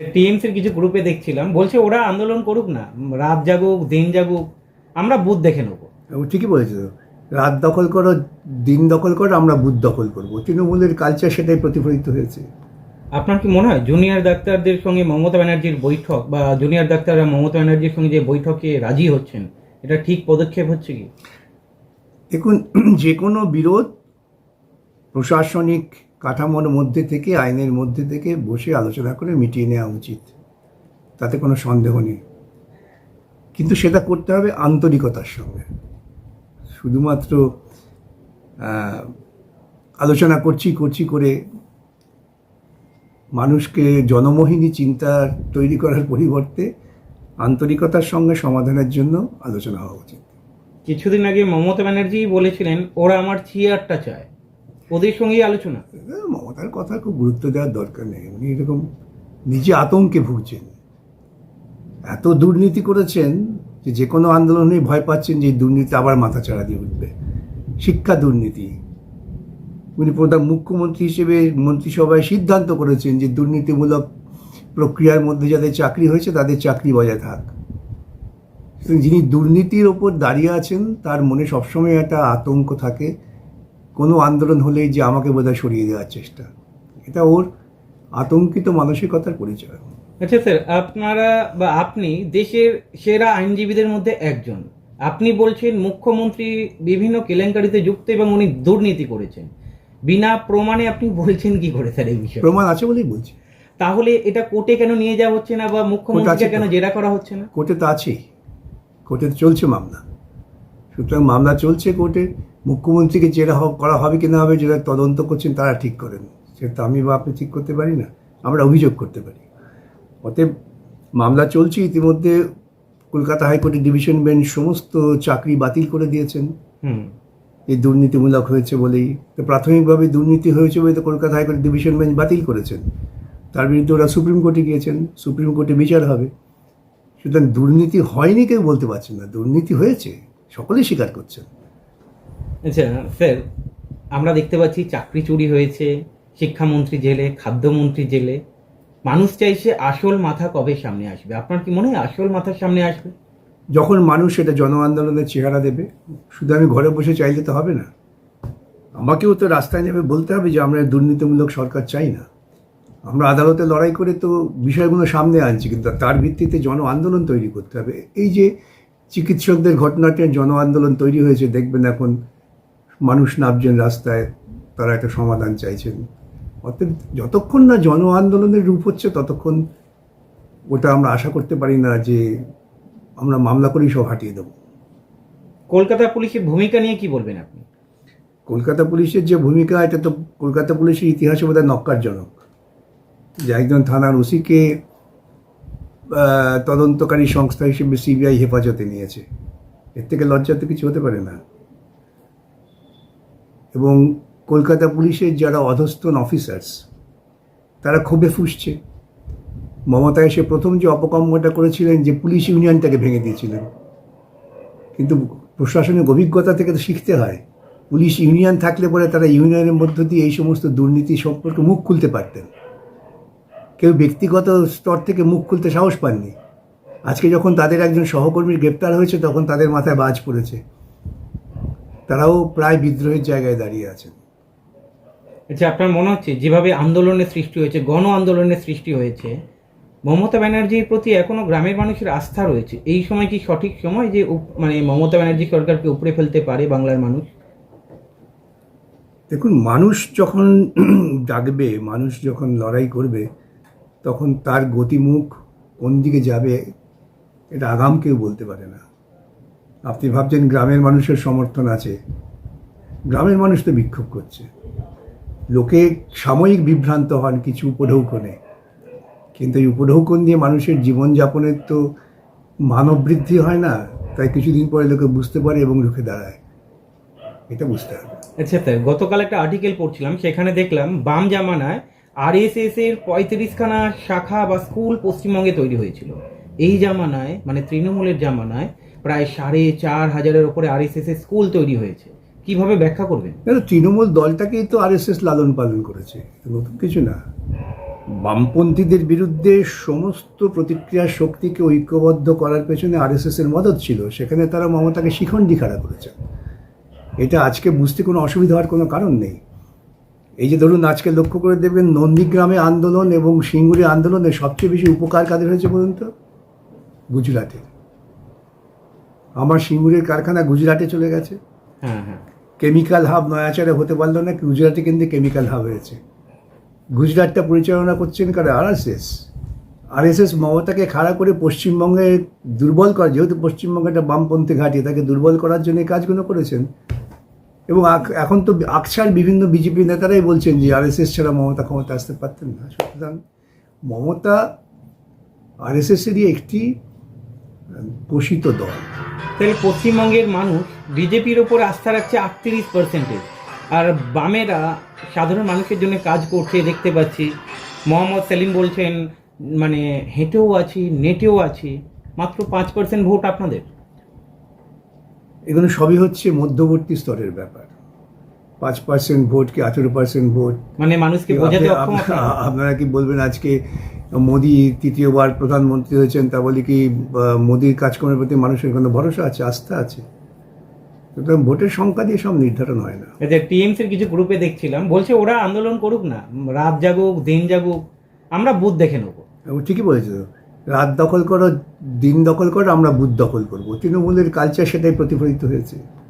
টিএমসির কিছু গ্রুপে দেখছিলাম বলছে ওরা আন্দোলন করুক না রাত জাগুক দিন জাগুক আমরা বুথ দেখে নেব। ও ঠিকই বলেছে তো। রাত দখল করো দিন দখল করো আমরা বুথ দখল করব। তৃণমূলের কালচার সেটাই প্রতিফলিত হয়েছে। আপনার কি মনে হয় জুনিয়র ডাক্তারদের সঙ্গে মমতা ব্যানার্জির বৈঠক বা জুনিয়র ডাক্তাররা মমতা ব্যানার্জির সঙ্গে যে বৈঠকে রাজি হচ্ছেন এটা ঠিক পদক্ষেপ হচ্ছে কি? দেখুন যে কোনো বিরোধ প্রশাসনিক কাঠামোর মধ্যে থেকে, আইনের মধ্যে থেকে বসে আলোচনা করে মিটিয়ে নেওয়া উচিত। তাতে কোনো সন্দেহ নেই। কিন্তু সেটা করতে হবে আন্তরিকতার সঙ্গে। শুধুমাত্র আলোচনা করছি করছি করে মানুষকে জনমোহিনী চিন্তা তৈরি করার পরিবর্তে আন্তরিকতার সঙ্গে সমাধানের জন্য আলোচনা হওয়া উচিত। কিছুদিন আগে মমতা ব্যানার্জি বলেছিলেন, ওরা আমার চেয়ারটা চায়। ওদের সঙ্গেই আলোচনা। মমতার কথা খুব গুরুত্ব দেওয়ার দরকার নেই। উনি এরকম নিজে আতঙ্কে ভুগছেন। এত দুর্নীতি করেছেন যে যে কোনো আন্দোলনেই ভয় পাচ্ছেন যে দুর্নীতি আবার মাথা চাড়া দিয়ে উঠবে। শিক্ষা দুর্নীতি। উনি প্রধান মুখ্যমন্ত্রী হিসেবে মন্ত্রিসভায় সিদ্ধান্ত করেছেন যে দুর্নীতিমূলক প্রক্রিয়ার মধ্যে যাদের চাকরি হয়েছে তাদের চাকরি বজায় থাক। যিনি দুর্নীতির ওপর দাঁড়িয়ে আছেন, তার মনে সবসময় একটা আতঙ্ক থাকে কোনো আন্দোলন হলেই যে আমাকে বোধহয় সরিয়ে দেওয়ার চেষ্টা। এটা ওর আতঙ্কিত মানসিকতার পরিচয়। আচ্ছা স্যার আপনারা বা আপনি দেশের সেরা আইনজীবীদের মধ্যে একজন। আপনি বলছেন মুখ্যমন্ত্রী বিভিন্ন কেলেঙ্কারিতে যুক্ত এবং উনি দুর্নীতি করেছেন। বিনা প্রমাণে আপনি বলছেন কি করে স্যার এই বিষয়ে? প্রমাণ আছে বলেই বলছি। তাহলে এটা কোর্টে কেন নিয়ে যাওয়া হচ্ছে না বা মুখ্যমন্ত্রীকে কেন জেরা করা হচ্ছে না? কোর্টে তো আছেই। কোর্টে তো চলছে মামলা। সুতরাং মামলা চলছে কোর্টে মুখ্যমন্ত্রীকে জেরা করা হবে কি না হবে যেটা তদন্ত করছেন তারা ঠিক করেন। সেটা তো আমি বা আপনি ঠিক করতে পারি না আমরা অভিযোগ করতে পারি। অতএব মামলা চলছে ইতিমধ্যে কলকাতা হাইকোর্টের ডিভিশন বেঞ্চ সমস্ত চাকরি বাতিল করে দিয়েছেন। হুম। এই দুর্নীতিমূলক হয়েছে বলেই। তো প্রাথমিকভাবে দুর্নীতি হয়েছে বলে তো কলকাতা হাইকোর্ট ডিভিশন বেঞ্চ বাতিল করেছেন। তার বিরুদ্ধে ওরা সুপ্রিম কোর্টে গিয়েছেন সুপ্রিম কোর্টে বিচার হবে। সুতরাং দুর্নীতি হয়নি কেউ বলতে পারছেন না দুর্নীতি হয়েছে। সকলেই স্বীকার করছেন। আচ্ছা স্যার আমরা দেখতে পাচ্ছি চাকরি চুরি হয়েছে শিক্ষামন্ত্রী জেলে খাদ্যমন্ত্রী জেলে। মানুষ চাইছে আসল মাথা কবে সামনে আসবে? আপনার কি মনে হয় আসল মাথার সামনে আসবে? যখন মানুষ সেটা জন আন্দোলনের চেহারা দেবে শুধু আমি ঘরে বসে চাইলে তো হবে না। আমাকেও তো রাস্তায় নেমে বলতে হবে যে আমরা দুর্নীতিমূলক সরকার চাই না। আমরা আদালতে লড়াই করে তো বিষয়গুলো সামনে আনছি কিন্তু তার ভিত্তিতে জন আন্দোলন তৈরি করতে হবে। এই যে চিকিৎসকদের ঘটনাটির জন আন্দোলন তৈরি হয়েছে দেখবেন এখন মানুষ নামছেন রাস্তায় তারা একটা সমাধান চাইছেন। অর্থাৎ যতক্ষণ না জন আন্দোলনের রূপ হচ্ছে ততক্ষণ ওটা আমরা আশা করতে পারি না যে আমরা মামলা করেই সব হাঁটিয়ে দেবো। কলকাতা পুলিশের ভূমিকা নিয়ে কি বলবেন আপনি? কলকাতা পুলিশের যে ভূমিকা এটা তো কলকাতা পুলিশের ইতিহাসে বোধহয় নক্কারজনক। যে একজন থানার ওসিকে তদন্তকারী সংস্থা হিসেবে সিবিআই হেফাজতে নিয়েছে। এর থেকে লজ্জা তো কিছু হতে পারে না। এবং কলকাতা পুলিশের যারা অধস্তন অফিসার্স, তারা ক্ষোভে ফুসছে। মমতা এসে প্রথম যে অপকর্মটা করেছিলেন, যে পুলিশ ইউনিয়নটাকে ভেঙে দিয়েছিলেন। কিন্তু প্রশাসনিক অভিজ্ঞতা থেকে তো শিখতে হয়, পুলিশ ইউনিয়ন থাকলে পরে তারা ইউনিয়নের মধ্য দিয়ে এই সমস্ত দুর্নীতি সম্পর্কে মুখ খুলতে পারতেন। কেউ ব্যক্তিগত স্তর থেকে মুখ খুলতে সাহস পাননি। আজকে যখন তাদের একজন সহকর্মীর গ্রেপ্তার হয়েছে তখন তাদের মাথায় বাজ পড়েছে। তারাও প্রায় বিদ্রোহের জায়গায় দাঁড়িয়ে আছেন। আচ্ছা আপনার মনে হচ্ছে যেভাবে আন্দোলনের সৃষ্টি হয়েছে গণ আন্দোলনের সৃষ্টি হয়েছে মমতা ব্যানার্জির প্রতি এখনও গ্রামের মানুষের আস্থা রয়েছে? এই সময় কি সঠিক সময় যে মানে মমতা ব্যানার্জি সরকারকে উপরে ফেলতে পারে বাংলার মানুষ? দেখুন মানুষ যখন ডাকবে মানুষ যখন লড়াই করবে তখন তার গতিমুখ কোন দিকে যাবে এটা আগাম কেউ বলতে পারে না। আপনি ভাবছেন গ্রামের মানুষের সমর্থন আছে। গ্রামের মানুষ তো বিক্ষোভ করছে। লোকে সাময়িক বিভ্রান্ত হন কিছু উপঢৌকনে। কিন্তু এই উপঢৌকন দিয়ে মানুষের জীবনযাপনের তো মানব বৃদ্ধি হয় না, তাই কিছুদিন পরে লোকে বুঝতে পারে এবং রুখে দাঁড়ায়। এটা বুঝতে হবে। আচ্ছা গতকাল একটা আর্টিকেল পড়ছিলাম, সেখানে দেখলাম বাম জামানায় আরএসএস এর পঁয়ত্রিশখানা শাখা বা স্কুল পশ্চিমবঙ্গে তৈরি হয়েছিল। এই জামানায় মানে তৃণমূলের জামানায়, প্রায় সাড়ে চার হাজারের ওপরে আরএসএস এর স্কুল তৈরি হয়েছে। কীভাবে ব্যাখ্যা করবেন? তৃণমূল দলটাকেই তো আরএসএস লালন পালন করেছে নতুন কিছু না। বামপন্থীদের বিরুদ্ধে সমস্ত প্রতিক্রিয়া শক্তিকে ঐক্যবদ্ধ করার পেছনে আরএসএস এর মদত ছিল, সেখানে তারা মমতাকে শিখণ্ডি খাড়া করেছে। এটা আজকে বুঝতে কোনো অসুবিধা হওয়ার কোনো কারণ নেই। এই যে ধরুন আজকে লক্ষ্য করে দেখবেন নন্দীগ্রামে আন্দোলন এবং সিঙ্গুরি আন্দোলনে সবচেয়ে বেশি উপকার কাদের হয়েছে বলুন তো? গুজরাটে আমার সিঙ্গুরের কারখানা গুজরাটে চলে গেছে। হ্যাঁ হ্যাঁ। কেমিক্যাল হাব নয়াচারে হতে পারল না গুজরাটে কিন্তু কেমিক্যাল হাব হয়েছে। গুজরাটটা পরিচালনা করছেন কারণ আরএসএস। আরএসএস মমতাকে খাড়া করে পশ্চিমবঙ্গে দুর্বল করা যেহেতু পশ্চিমবঙ্গে একটা বামপন্থী ঘাঁটি তাকে দুর্বল করার জন্য এই কাজগুলো করেছেন এবং এখন তো আকছার বিভিন্ন বিজেপি নেতারাই বলছেন যে আরএসএস ছাড়া মমতা ক্ষমতা আসতে পারতেন না। সুতরাং মমতা আরএসএসেরই একটি পোষিত দল। তাহলে পশ্চিমবঙ্গের মানুষ বিজেপির ওপর আস্থা রাখছে আটত্রিশ পার্সেন্টেজ আর বামেরা সাধারণ মানুষের জন্য কাজ করছে, দেখতে পাচ্ছি। মোহাম্মদ সেলিম বলছেন মানে হেঁটেও আছি, নেটেও আছি। মাত্র পাঁচ পার্সেন্ট ভোট আপনাদের? এগুলো সবই হচ্ছে মধ্যবর্তী স্তরের ব্যাপার। পাঁচ পার্সেন্ট ভোট কি আঠেরো পার্সেন্ট ভোট? মানে মানুষকে বোঝাতে আপনারা? কি বলবেন আজকে মোদি তৃতীয়বার প্রধানমন্ত্রী হয়েছেন তা বলে কি মোদির কাজকর্মের প্রতি মানুষের কোনো ভরসা আছে আস্থা আছে? সুতরাং ভোটের সংখ্যা দিয়ে সব নির্ধারণ হয় না। এই যে টিএমসির কিছু গ্রুপে দেখছিলাম বলছে ওরা আন্দোলন করুক না রাত জাগুক দিন জাগুক আমরা বুথ দেখে নেব। ঠিকই বলেছে তো। রাত দখল করো, দিন দখল করো, আমরা বুথ দখল করব। তৃণমূলের কালচার সেটাই প্রতিফলিত হয়েছে।